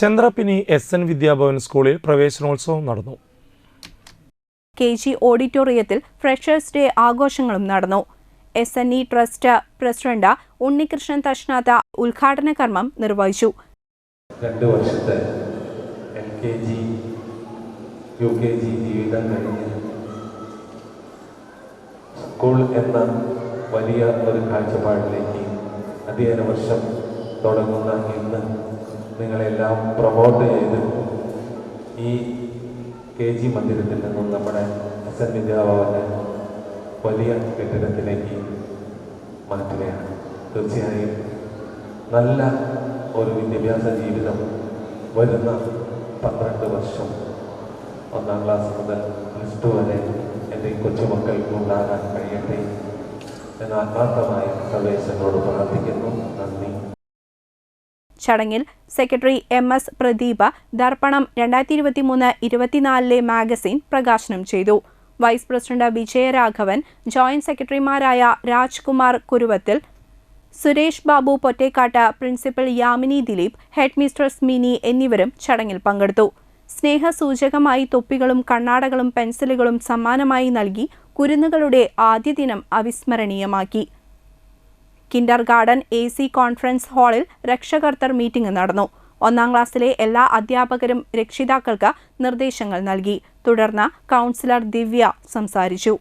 ചന്ദ്രപ്പിനി S N Vidyabhavan സ്കൂളിൽ പ്രവേശനോത്സവം നടന്നു. കെ ജി ഓഡിറ്റോറിയത്തിൽ ഫ്രഷേഴ്സ് ഡേ ആഘോഷങ്ങളും നടന്നു. S N E trust president Unnikrishnan തഷ്നാഥ ഉദ്ഘാടന കർമ്മം നിർവഹിച്ചു. രണ്ട് വർഷത്തെ L K G U K G ജീവിതം കഴിഞ്ഞ് സ്കൂൾ എന്ന വലിയ ഒരു കാഴ്ചപ്പാടിലേക്ക് അധ്യയന വർഷം തുടങ്ങുന്ന ഇന്ന് നിങ്ങളെല്ലാം പ്രൊമോട്ട് ചെയ്ത് ഈ കെ ജി മന്ദിരത്തിൽ നിന്നും നമ്മുടെ എസ് എൻ വിദ്യാഭവന്റെ വലിയ കെട്ടിടത്തിലേക്ക് മാറ്റുകയാണ്. തീർച്ചയായും നല്ല ഒരു വിദ്യാഭ്യാസ ജീവിതം വരുന്ന പന്ത്രണ്ട് വർഷം ഒന്നാം ക്ലാസ് മുതൽ പ്ലസ് ടു വരെ എന്റെ കൊച്ചുമക്കൾക്ക് ഉണ്ടാകാൻ കഴിയട്ടെ എന്ന് ആത്മാർത്ഥമായി സർവേശ്വരനോട് പ്രാർത്ഥിക്കുന്നു. ചടങ്ങിൽ secretary M S Pradeepa Darpanam രണ്ടായിരത്തി ഇരുപത്തിമൂന്ന് ഇരുപത്തിനാലിലെ മാഗസിൻ പ്രകാശനം ചെയ്തു. വൈസ് പ്രസിഡന്റ് വിജയരാഘവൻ ജോയിന്റ് സെക്രട്ടറിമാരായ Rajkumar Kuruvathil Suresh Babu Pottekkat principal Yamini Dileep head mistress Mini എന്നിവരും ചടങ്ങിൽ പങ്കെടുത്തു. സ്നേഹസൂചകമായി തൊപ്പികളും കണ്ണാടകളും പെൻസിലുകളും സമ്മാനമായി നൽകി കുരുന്നുകളുടെ ആദ്യ ദിനം അവിസ്മരണീയമാക്കി. Kindergarten A C conference ഹാളിൽ രക്ഷകർത്തർ മീറ്റിംഗ് നടന്നു. ഒന്നാം ക്ലാസ്സിലെ എല്ലാ അധ്യാപകരും രക്ഷിതാക്കൾക്ക് നിർദ്ദേശങ്ങൾ നൽകി. തുടർന്ന് കൗൺസിലർ ദിവ്യ സംസാരിച്ചു.